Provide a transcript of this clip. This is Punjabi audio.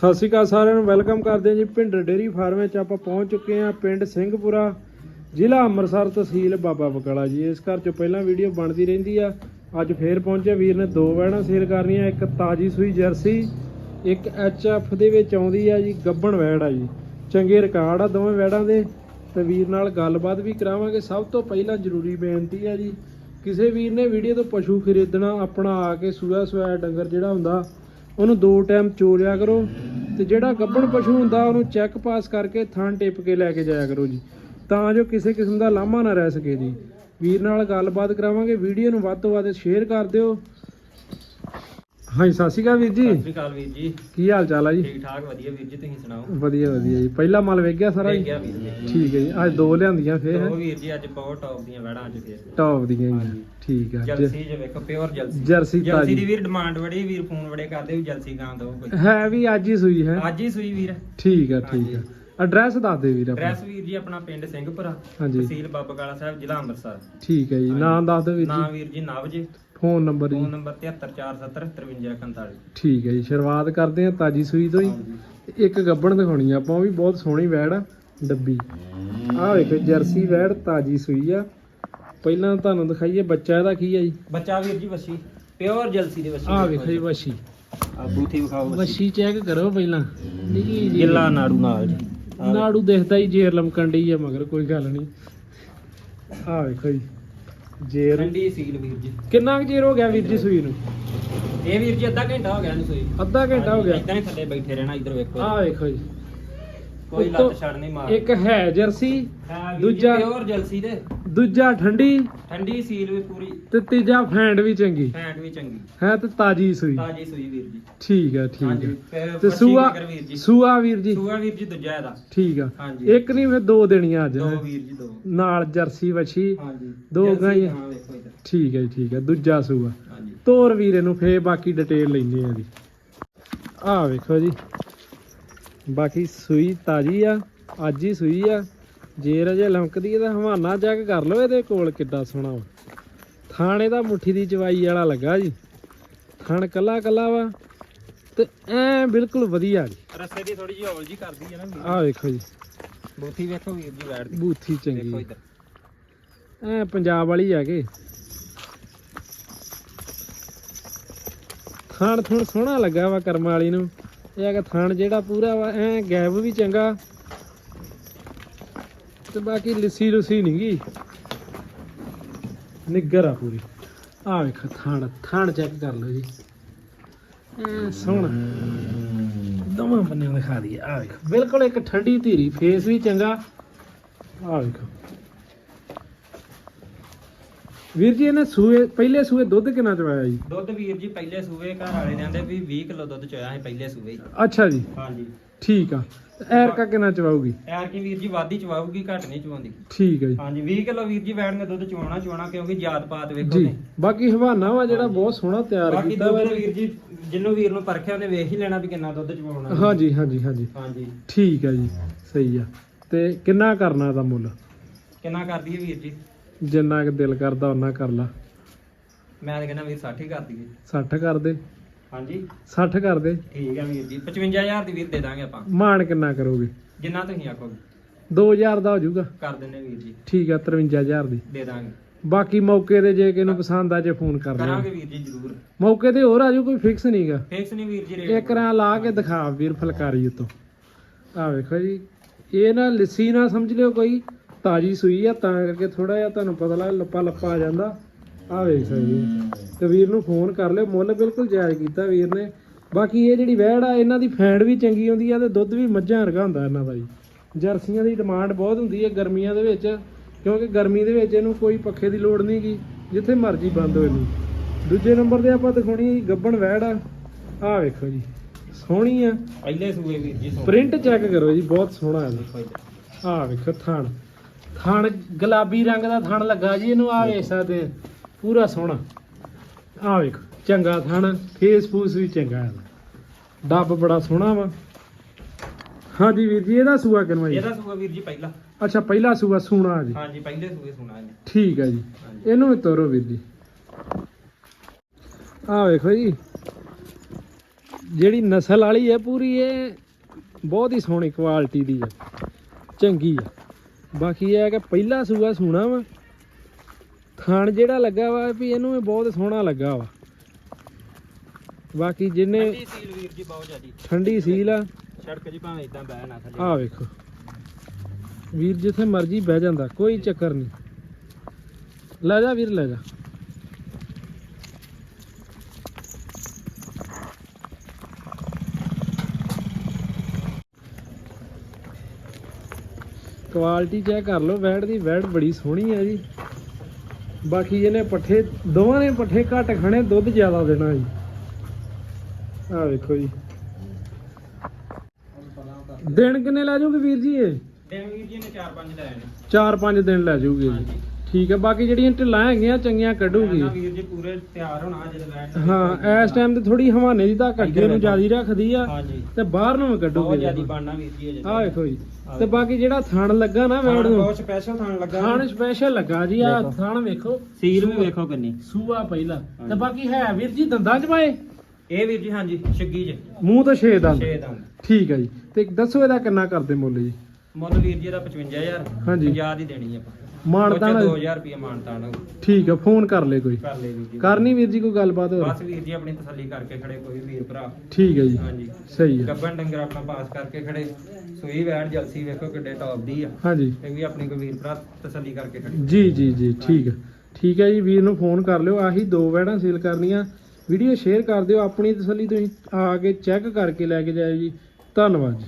ਸਤਿ ਸ਼੍ਰੀ ਅਕਾਲ ਸਾਰਿਆਂ ਨੂੰ, ਵੈਲਕਮ ਕਰਦੇ ਹਾਂ ਜੀ ਭਿੰਡਰ ਡੇਰੀ ਫਾਰਮ ਵਿੱਚ ਆਪਾਂ ਪਹੁੰਚ ਚੁੱਕੇ ਹਾਂ ਪਿੰਡ ਸਿੰਘਪੁਰਾ, ਜ਼ਿਲ੍ਹਾ ਅੰਮ੍ਰਿਤਸਰ ਤਹਿਸੀਲ ਬਾਬਾ ਬਕਾਲਾ ਜੀ। ਇਸ ਘਰ ਚੋਂ ਪਹਿਲਾਂ ਵੀਡੀਓ ਬਣਦੀ ਰਹਿੰਦੀ ਆ, ਅੱਜ ਫੇਰ ਪਹੁੰਚੇ ਵੀਰ ਨੇ ਦੋ ਵੈੜਾਂ ਸੇਲ ਕਰਨੀਆਂ, ਇੱਕ ਤਾਜੀ ਸੂਈ ਜਰਸੀ, ਇੱਕ ਐਫ ਦੇ ਵਿੱਚ ਆਉਂਦੀ ਆ ਜੀ, ਗੱਬਣ ਵੈੜ ਆ ਜੀ। ਚੰਗੇ ਰਿਕਾਰਡ ਆ ਦੋਵੇਂ ਵੈੜਾਂ ਦੇ, ਤੇ ਵੀਰ ਨਾਲ ਗੱਲਬਾਤ ਵੀ ਕਰਾਵਾਂਗੇ। ਸਭ ਤੋਂ ਪਹਿਲਾਂ ਜ਼ਰੂਰੀ ਬੇਨਤੀ ਆ ਜੀ, ਕਿਸੇ ਵੀਰ ਨੇ ਵੀਡੀਓ ਤੋਂ ਪਸ਼ੂ ਖਰੀਦਣਾ, ਆਪਣਾ ਆ ਕੇ ਸੂਆ ਸੂਆ ਡੰਗਰ ਜਿਹੜਾ ਹੁੰਦਾ, ਉਹਨੂੰ ਦੋ ਟਾਈਮ ਚੋਰਿਆ ਕਰੋ ਤੇ ਜਿਹੜਾ ਗੱਭਣ ਪਸ਼ੂ ਹੁੰਦਾ, ਉਹਨੂੰ ਚੈੱਕ ਪਾਸ ਕਰਕੇ ਥਣ ਟੇਪ ਕੇ ਲੈ ਕੇ ਜਾਇਆ ਕਰੋ ਜੀ। ਤਾਂ ਜੋ ਕਿਸੇ ਕਿਸਮ ਦਾ ਲਾਮਾ ਨਾ ਰਹਿ ਸਕੇ ਜੀ। ਵੀਰ ਨਾਲ ਗੱਲਬਾਤ ਕਰਾਵਾਂਗੇ, ਵੀਡੀਓ ਨੂੰ ਵੱਧ ਤੋਂ ਵੱਧ ਸ਼ੇਅਰ ਕਰ ਦਿਓ। ਹਾਂਜੀ ਸਤਿ ਸ਼੍ਰੀ ਅਕਾਲ ਵੀਰ ਜੀ। ਸਤਿ ਸ਼੍ਰੀ ਅਕਾਲ ਵੀਰ ਜੀ। ਕੀ ਹਾਲ ਚਾਲ ਆ ਜੀ? ਠੀਕ ਠਾਕ ਵਧੀਆ ਵੀਰ ਜੀ ਤੁਸੀਂ ਸੁਣਾਓ? ਵਧੀਆ ਵਧੀਆ ਜੀ। ਪਹਿਲਾ ਮਾਲ ਵੇਖ ਗਿਆ ਸਾਰਾ ਜੀ? ਗਿਆ ਵੀਰ ਜੀ। ਠੀਕ ਹੈ ਜੀ। ਅੱਜ ਦੋ ਲਿਆਂਦੀਆਂ ਫੇਰ ਉਹ ਵੀਰ ਜੀ ਅੱਜ ਬਹੁਤ ਟੌਪ ਦੀਆਂ ਵੜਾਂ ਅੱਜ ਫੇਰ। ਟੌਪ ਦੀਆਂ ਜੀ। ਠੀਕ ਆ ਜਲਸੀ ਜੇ ਵੇਖੋ ਪਿਓਰ ਜਲਸੀ। ਜਰਸੀ ਜਲਸੀ ਤਾਜੀ। ਦੀ ਵੀਰ ਡਿਮਾਂਡ ਬੜੀ ਵੀਰ ਫੋਨ ਬੜੇ ਕਰਦੇ ਵੀ ਜਲਸੀ ਗਾਂ ਦੋ ਕੋਈ। ਹੈ ਵੀ ਅੱਜ ਹੀ ਸੂਈ ਹੈ। ਅੱਜ ਹੀ ਸੂਈ ਵੀਰ। ਠੀਕ ਆ ਠੀਕ ਆ। ਐਡਰੈਸ ਦੱਸ ਦੇ ਵੀਰ ਆਪਣਾ। ਐਡਰੈਸ ਵੀਰ ਜੀ ਆਪਣਾ ਪਿੰਡ ਸਿੰਘਪੁਰਾ ਤਹਿਸੀਲ ਬਾਬਾ ਸਿਹਬ ਜ਼ਿਲ੍ਹਾ ਅੰਮ੍ਰਿਤਸਰ। ਠੀਕ ਹੈ ਜੀ। ਨਾਮ ਦੱਸ ਦਿਓ ਵੀਰ ਨਾਮ ਜੀ ਵੀਰ ਜੀ ਨਵ ਜੀ ਫੋਨ ਨੰਬਰ ਜੀ। ਫੋਨ ਨੰਬਰ 7347753141 ਠੀਕ ਹੈ ਜੀ ਸ਼ੁਰੂਆਤ ਕਰਦੇ ਹਾਂ ਤਾਜੀ ਸੂਈ ਤੋਂ ਹੀ। ਇੱਕ ਗੱਬਣ ਦਿਖਾਉਣੀ ਆ ਆਪਾਂ ਉਹ ਵੀ ਬਹੁਤ ਸੋਹਣੀ ਵੈੜ ਆ ਡੱਬੀ। ਆਹ ਵੇਖੋ ਜਰਸੀ ਵੈੜ ਤਾਜੀ ਸੂਈ ਆ। ਪਹਿਲਾਂ ਤੁਹਾਨੂੰ ਦਿਖਾਈਏ ਬੱਚਾ ਇਹਦਾ ਕੀ ਆ ਜੀ? ਬੱਚਾ ਵੀਰ ਜੀ ਵਸੀ ਪਿਓਰ ਜਲਸੀ ਦੀ ਵਸੀ। ਆਹ ਵੇਖੋ ਜੀ ਵਸ਼ੀ। ਆ ਬੂਥੀ ਵਿਖਾਓ ਵਸੀ। ਚੈੱਕ ਕਰੋ ਪਹਿਲਾਂ। ਨਿੱਕੀ ਜੀ ਗਿੱਲਾ ਨਾੜੂ ਨਾਲ ਜੀ। ਨਾੜੂ ਦਿਖਦਾ ਹੀ ਜੇਰ ਲਮਕਣ ਡਈ ਆ ਮਗਰ ਕੋਈ ਗੱਲ ਨਹੀਂ। ਆਹ ਵੇਖੋ ਜੀ। ਜੇਰ। ਠੰਡੀ ਸੀਲ ਵੀਰ ਜੀ। ਕਿੰਨਾ ਕੁ ਚਿਰ ਹੋ ਗਿਆ ਵੀਰ ਜੀ ਸੂਈ ਨੂੰ? ਇਹ ਵੀਰ ਜੀ ਅੱਧਾ ਘੰਟਾ ਹੋ ਗਿਆ ਇਹਨੂੰ ਸੋਈ ਅੱਧਾ ਘੰਟਾ ਹੋ ਗਿਆ। ਇਦਾਂ ਹੀ ਥੱਲੇ ਬੈਠੇ ਰਹਿਣਾ ਇੱਧਰ ਵੇਖੋ। ਆਹ ਵੇਖੋ ਜੀ। ਕੋਈ ਉੱਤੋਂ ਲੱਤ ਛੱਡ ਨਹੀਂ ਮਾਰ ਇੱਕ ਹੈ ਜਰਸੀ ਦੂਜਾ ਪਿਓਰ ਜਲਸੀ ਦੇ ਦੂਜਾ ਠੰਡੀ। ਠੰਡੀ ਸੀਲ ਵੀ ਪੂਰੀ। ਤੇ ਤੀਜਾ ਫੈਂਡ ਵੀ ਚੰਗੀ। ਫੈਂਟ ਵੀ ਚੰਗੀ। ਹੈ ਤੇ ਤਾਜੀ ਸੂਈ। ਤਾਜੀ ਸੂਈ ਵੀਰ ਜੀ। ਠੀਕ ਆ ਠੀਕ ਹਾਂਜੀ ਆ ਤੇ ਸੂਆ ਵੀਰ ਜੀ। ਸੂਆ ਵੀਰ ਜੀ। ਸੂਆ ਵੀਰ ਜੀ ਦੂਜਾ ਇਹਦਾ। ਠੀਕ ਆ। ਹਾਂਜੀ। ਇੱਕ ਨਹੀਂ ਫਿਰ ਦੋ ਦੇਣੀਆਂ ਅੱਜ। ਦੋ। ਵੀਰ ਜੀ ਦੋ। ਨਾਲ ਜਰਸੀ ਵਛੀ। ਹਾਂਜੀ। ਦੋ ਜਲਸੀ ਗਾਈਆਂ। ਹਾਂ ਵੇਖੋ ਇੱਧਰ ਠੀਕ ਹੈ ਜੀ, ਠੀਕ ਹੈ ਦੂਜਾ ਸੂਆ। ਹਾਂਜੀ। ਤੋਰ ਵੀਰੇ ਨੂੰ ਫੇਰ ਬਾਕੀ ਡਿਟੇਲ ਲੈਣੀ ਆ ਜੀ। ਆਹ ਵੇਖੋ ਜੀ। ਬਾਕੀ ਸੂਈ ਤਾਜੀ ਆ ਅੱਜ ਹੀ ਸੂਈ ਆ। ਜੇਰ ਅਜੇ ਲਮਕਦੀ ਇਹਦਾ ਹਵਾਨਾ ਚੈੱਕ ਕਰ ਲਓ ਇਹਦੇ ਕੋਲ ਕਿੱਡਾ ਸੋਹਣਾ ਵਾ। ਥਾਣੇ ਦਾ ਮੁੱਠੀ ਦੀ ਚਵਾਈ ਵਾਲਾ ਲੱਗਾ ਜੀ। ਥਣ ਕੱਲਾ ਕੱਲਾ ਵਾ ਤੇ ਐ ਬਿਲਕੁਲ ਵਧੀਆ ਜੀ। ਰਸਤੇ ਦੀ ਥੋੜੀ ਜਿਹੀ ਹੌਲ ਜੀ ਕਰਦੀ ਹੈ ਨਾ ਆਹ ਵੇਖੋ ਜੀ। ਬੂਥੀ ਵੇਖੋ ਵੀਰ ਜੀ ਬੈਠਦੀ ਬੂਥੀ ਵੇਖੋ ਚੰਗੀ ਐ ਪੰਜਾਬ ਵਾਲੀ ਆ ਕੇ। ਥਾਣ ਥੁਣ ਸੋਹਣਾ ਲੱਗਾ ਵਾ ਕਰਮ ਵਾਲੀ ਨੂੰ। ਇਹ ਆ ਕਿ ਜਿਹੜਾ ਪੂਰਾ ਐ ਗੈਪ ਵੀ ਚੰਗਾ। ਤੇ ਬਾਕੀ ਲਿੱਸੀ ਲੁੱਸੀ ਨੀ ਗੀ। ਨਿੱਗਰ ਆ ਪੂਰੀ। ਆ ਵੇਖ ਥਾਣ ਥਾਣ ਚੈੱਕ ਕਰ ਲਓ ਜੀ। ਐ ਸੋਹਣਾ। ਦੋਵਾਂ ਬੰਨਿਆਂ ਦਿਖਾ ਦਈਏ। ਆ ਵੇਖ, ਬਿਲਕੁਲ ਇੱਕ ਠੰਡੀ ਧੀਰੀ ਫੇਸ ਵੀ ਚੰਗਾ। ਆ ਵੇਖ। ਵੀਰ ਜੀ ਇਹਨੇ ਸੂਏ ਪਹਿਲੇ ਸੂਏ ਦੁੱਧ ਕਿੰਨਾ ਚਵਾਇਆ ਜੀ? ਦੁੱਧ ਵੀਰ ਜੀ ਪਹਿਲੇ ਸੂਵੇ ਘਰ ਵਾਲੇ ਦੇ ਆਂਦੇ ਵੀ 20 ਕਿਲੋ ਦੁੱਧ ਚੋਇਆ ਸੀ ਪਹਿਲੇ ਹੀ। ਅੱਛਾ ਜੀ। ਹਾਂਜੀ। ਠੀਕ ਆ। ਐਰਕਾ ਕਿੰਨਾ ਚਵਾਉਗੀ ਐਰ ਕੀ ਵੀਰ ਜੀ ਵਾਦੀ ਚਵਾਉਗੀ ਘੱਟ ਨਹੀਂ ਚਵਾਉਂਦੀ ਠੀਕ ਹੈ ਜੀ। ਹਾਂਜੀ 20 ਕਿਲੋ ਵੀਰ ਜੀ ਵੈੜ ਨੇ ਦੁੱਧ ਚਵਾਉਣਾ ਚਵਾਉਣਾ ਕਿਉਂਕਿ ਜਾਤ ਪਾਤ ਵੇਖੋ ਜੀ। ਨੇ ਬਾਕੀ ਹਵਾਨਾ ਵਾ ਜਿਹੜਾ ਬਹੁਤ ਸੋਹਣਾ ਤਿਆਰ ਬਾਕੀ ਕੀਤਾ ਵਾ ਦੁੱਧ ਵੀਰ ਜੀ ਜਿੰਨੂੰ ਵੀਰ ਨੂੰ ਪਰਖਿਆ ਉਹਨੇ ਵੇਖ ਹੀ ਲੈਣਾ ਵੀ ਕਿੰਨਾ ਦੁੱਧ ਚਵਾਉਣਾ ਹਾਂਜੀ ਹਾਂਜੀ ਹਾਂਜੀ। ਹਾਂਜੀ। ਠੀਕ ਆ ਜੀ। ਸਹੀ ਆ। ਤੇ ਕਿੰਨਾ ਕਰਨਾ ਇਹਦਾ ਮੁੱਲ? ਕਿੰਨਾ ਕਰਦੀ ਹੈ ਵੀਰ ਜੀ? ਜਿੰਨਾ ਕਿ ਦਿਲ ਕਰਦਾ ਉਹਨਾਂ ਕਰ ਲਾ। ਮੈਂ ਤਾਂ ਕਹਿੰਦਾ ਵੀਰ 60 ਹੀ ਕਰ ਦਈਏ। 60 ਕਰ ਦੇ। ਹਾਂਜੀ। 60 ਕਰ ਦੇ। ਠੀਕ ਹੈ ਵੀਰ ਜੀ 55000 ਦੀ ਵੀਰ ਦੇ ਦਾਂਗੇ ਆਪਾਂ। ਮਾਣ ਕਿੰਨਾ ਕਰੋਗੇ? ਜਿੰਨਾ ਤੁਸੀਂ ਆਖੋਗੇ। 2000 ਦਾ ਹੋ ਜਾਊਗਾ। ਕਰ ਦਿੰਨੇ ਵੀਰ ਜੀ। ਠੀਕ ਆ 53000 ਦੀ। ਦੇ ਦਾਂਗੇ। ਬਾਕੀ ਮੌਕੇ ਤੇ ਜੇ ਕਿਨੂੰ ਪਸੰਦ ਆ ਜੇ ਫੋਨ ਕਰ ਲਿਓ। ਕਰਾਂਗੇ ਵੀਰ ਜੀ ਜ਼ਰੂਰ। ਮੌਕੇ ਤੇ ਹੋਰ ਆ ਜਾਊ ਕੋਈ ਫਿਕਸ ਨਹੀਂਗਾ ਫਿਕਸ ਨਹੀਂ ਵੀਰ ਜੀ ਇੱਕ ਰੇਟ ਰਾਂ ਲਾ ਕੇ ਦਿਖਾ ਵੀਰ ਫਲਕਾਰੀ ਉਤੋਂ। ਆ ਵੇਖੋ ਜੀ ਇਹ ਨਾ ਲੱਸੀ ਨਾ ਸਮਝ ਲਿਓ ਕੋਈ। ਤਾਜੀ ਸੂਈ ਆ ਤਾਂ ਕਰਕੇ ਥੋੜਾ ਜਿਹਾ ਤੁਹਾਨੂੰ ਪਤਾ ਲੱਗ ਲੱਪਾ ਲੱਪਾ ਆ ਜਾਂਦਾ। ਆ ਵੇਖ ਸਕਦੇ ਜੀ ਤੇ ਵੀਰ ਨੂੰ ਫੋਨ ਕਰ ਲਿਓ ਮੁੱਲ ਬਿਲਕੁਲ ਜਾਇਜ਼ ਕੀਤਾ ਵੀਰ ਨੇ। ਬਾਕੀ ਇਹ ਜਿਹੜੀ ਵਹਿੜ ਆ ਇਹਨਾਂ ਦੀ ਫੈਂਡ ਵੀ ਚੰਗੀ ਹੁੰਦੀ ਆ ਤੇ ਦੁੱਧ ਵੀ ਮੱਝਾਂ ਵਰਗਾ ਹੁੰਦਾ ਇਹਨਾਂ ਦਾ ਜੀ। ਜਰਸੀਆਂ ਦੀ ਡਿਮਾਂਡ ਬਹੁਤ ਹੁੰਦੀ ਹੈ ਗਰਮੀਆਂ ਦੇ ਵਿੱਚ ਕਿਉਂਕਿ ਗਰਮੀ ਦੇ ਵਿੱਚ ਇਹਨੂੰ ਕੋਈ ਪੱਖੇ ਦੀ ਲੋੜ ਨਹੀਂ ਗੀ ਜਿੱਥੇ ਮਰਜ਼ੀ ਬੰਦ ਹੋ ਇਹਨੂੰ। ਦੂਜੇ ਨੰਬਰ ਤੇ ਆਪਾਂ ਦਿਖਾਉਣੀ ਗੱਬਣ ਵਹਿੜ ਆ। ਆ ਵੇਖੋ ਜੀ ਸੋਹਣੀ ਆ। ਪਹਿਲੇ ਸੂਏ ਵੀਰ ਜੀ। ਪ੍ਰਿੰਟ ਚੈੱਕ ਕਰੋ ਜੀ ਬਹੁਤ ਸੋਹਣਾ ਹੈ। ਇੱਧਰ। ਆ ਵੇਖੋ ਥਣ ਥਣ ਗੁਲਾਬੀ ਰੰਗ ਦਾ ਥਣ ਲੱਗਾ ਜੀ ਇਹਨੂੰ ਆ ਵੇਖ ਸਕਦੇ ਆ। ਪੂਰਾ ਸੋਹਣਾ। ਆ ਵੇਖੋ ਚੰਗਾ ਥਣ ਫੇਸ ਫੂਸ ਵੀ ਚੰਗਾ ਹੈ। ਡੱਬ ਬੜਾ ਸੋਹਣਾ ਵਾ। ਹਾਂਜੀ ਵੀਰ ਜੀ ਇਹਦਾ ਸੂਆ ਕਿਨਵਾ ਜੀ ਇਹਦਾ ਸੂਆ ਵੀਰ ਜੀ ਪਹਿਲਾ। ਅੱਛਾ ਪਹਿਲਾ ਸੂਆ ਸੂਣਾ ਜੀ। ਹਾਂਜੀ ਪਹਿਲੇ ਸੂਏ ਸੁਣਾ ਇਹਨੇ ਠੀਕ ਹੈ ਜੀ। ਇਹਨੂੰ ਵੀ ਤੋਰੋ ਵੀਰ ਜੀ। ਆ ਵੇਖੋ ਜੀ। ਜਿਹੜੀ ਨਸਲ ਵਾਲੀ ਹੈ ਪੂਰੀ ਇਹ ਬਹੁਤ ਹੀ ਸੋਹਣੀ ਕੁਆਲਿਟੀ ਦੀ ਹੈ। ਚੰਗੀ ਆ ਬਾਕੀ ਇਹ ਹੈ ਕਿ ਪਹਿਲਾ ਸੂਆ ਸੋਹਣਾ ਵਾ। ਥਣ ਜਿਹੜਾ ਲੱਗਾ ਵਾ ਵੀ ਇਹਨੂੰ ਵੀ ਬਹੁਤ ਸੋਹਣਾ ਲੱਗਾ ਵਾ। ਬਾਕੀ ਜਿਹਨੇ ਠੰਡੀ ਸੀਲ ਵੀਰ ਜੀ ਬਹੁਤ ਜ਼ਿਆਦੀ। ਠੰਡੀ ਸੀਲ ਆ। ਸੜਕ ਜੀ ਭਾਵੇਂ ਇਦਾਂ ਬਹਿ ਨਾ ਥੱਲੇ। ਆ ਵੇਖੋ। ਵੀਰ ਜਿੱਥੇ ਮਰਜ਼ੀ ਬਹਿ ਜਾਂਦਾ ਕੋਈ ਚੱਕਰ ਨਹੀਂ। ਲੈ ਜਾ ਵੀਰ ਲੈ ਜਾ। ਕੁਆਲਿਟੀ ਚੈੱਕ ਕਰ ਲਓ ਵੈੜ ਦੀ ਵੈੜ ਬੜੀ ਸੋਹਣੀ ਹੈ ਜੀ। ਬਾਕੀ ਇਹਨੇ ਪੱਠੇ ਦੋਵਾਂ ਨੇ ਪੱਠੇ ਘੱਟ ਖਾਣੇ ਦੁੱਧ ਜ਼ਿਆਦਾ ਦੇਣਾ ਜੀ। ਆ ਵੇਖੋ ਜੀ। ਦਿਨ ਕਿੰਨੇ ਲੈ ਜਾਓਗੇ ਵੀਰ ਜੀ ਇਹ? ਦਿਨ ਵੀਰ ਜੀ ਨੇ 4-5 ਲੈ ਆਣੇ 4-5 ਦਿਨ ਲੈ ਜਾਊਗੇ ਜੀ। ਠੀਕ ਹੈ ਬਾਕੀ ਜਿਹੜੀਆਂ ਢਿੱਲਾਂ ਹੈਗੀਆਂ ਚੰਗੀਆਂ ਕੱਢੂਗੀ। ਨਾ ਵੀਰ ਜੀ ਪੂਰੇ ਤਿਆਰ ਹੋਣਾ ਜਦੋਂ ਬੈਠ ਹਾਂ ਇਸ ਟਾਈਮ ਤੇ ਥੋੜੀ ਹਵਾਨੇ ਦੀ ਤਾਂ ਅੱਗੇ ਨੂੰ ਜਿਆਦੀ ਰੱਖਦੀ ਆ ਹਾਂਜੀ। ਤੇ ਬਾਹਰ ਨੂੰ ਵੀ ਬਹੁਤ ਕੱਢੂਗੀ ਜ਼ਿਆਦੀ ਬਣਨਾ ਵੀਰ ਜੀ ਅਜੇ ਆ ਵੇਖੋ ਜੀ। ਤੇ ਬਾਕੀ ਜਿਹੜਾ ਥਣ ਲੱਗਾ ਨਾ ਵੈੜ ਨੂੰ ਬਹੁਤ ਸਪੈਸ਼ਲ ਥਾਣ ਲੱਗਾ। ਥਣ ਸਪੈਸ਼ਲ ਲੱਗਾ ਜੀ ਆ। ਥਣ ਵੇਖੋ। ਸੀਲ ਵੀ ਵੇਖੋ ਕਿੰਨੀ। ਸੂਆ ਪਹਿਲਾ। ਤੇ। ਬਾਕੀ ਹੈ ਵੀਰ ਜੀ ਦੰਦਾਂ ਚ ਪਾਏ? ਇਹ ਵੀਰ ਜੀ ਹਾਂਜੀ ਛੱਗੀ ਜੇ ਮੂੰਹ ਤੋਂ ਛੇ ਦੰਦ। 6 ਦੰਦ। ਠੀਕ ਹੈ ਜੀ। ਤੇ ਦੱਸੋ ਇਹਦਾ ਕਿੰਨਾ ਕਰਦੇ ਮੁੱਲ ਜੀ? ਮੁੱਲ ਵੀਰ ਜੀ ਦਾ 55000 ਹਾਂਜੀ। 50 ਦੀ ਦੇਣੀ ਆਪਾਂ। ਮਾਨਤਾਨ 2000 ਰੁਪਏ ਮਾਨਤਾਨ ਠੀਕ ਹੈ ਫੋਨ ਕਰ ਲੈ ਕੋਈ। ਕਰ ਲੈ ਵੀਰ ਜੀ। ਕਰਨੀ ਵੀਰ ਜੀ ਕੋਈ ਗੱਲਬਾਤ ਹੋਰ? ਬਸ ਵੀਰ ਜੀ ਆਪਣੀ ਤਸੱਲੀ ਕਰਕੇ ਖੜੇ ਕੋਈ ਵੀਰ ਭਰਾ। ਠੀਕ ਹੈ ਜੀ। ਹਾਂਜੀ। ਸਹੀ ਹੈ ਗੱਬਨ ਡੰਗਰ ਆਪਣਾ ਪਾਸ ਕਰਕੇ ਖੜੇ। ਸੂਈ ਵੈੜ ਜਲਸੀ ਵੇਖੋ ਕਿੱਡੇ ਟੌਪ ਦੀ ਆ। ਹਾਂਜੀ। ਇਹ ਵੀ ਆਪਣੀ ਕੋਈ ਵੀਰ ਭਰਾ ਤਸੱਲੀ ਕਰਕੇ ਖੜੇ। ਜੀ ਜੀ ਜੀ ਠੀਕ ਹੈ ਠੀਕ ਹੈ ਜੀ ਵੀਰ ਨੂੰ ਫੋਨ ਕਰ ਲਿਓ। ਆਹੀ ਦੋ ਵੈੜਾਂ ਸੇਲ ਕਰਨੀਆਂ। ਵੀਡੀਓ ਸ਼ੇਅਰ ਕਰ ਦਿਓ ਆਪਣੀ ਤਸੱਲੀ ਤੁਸੀਂ। ਆ ਕੇ ਚੈੱਕ ਕਰਕੇ ਲੈ ਕੇ ਜਾਇਓ ਜੀ। ਧੰਨਵਾਦ ਜੀ।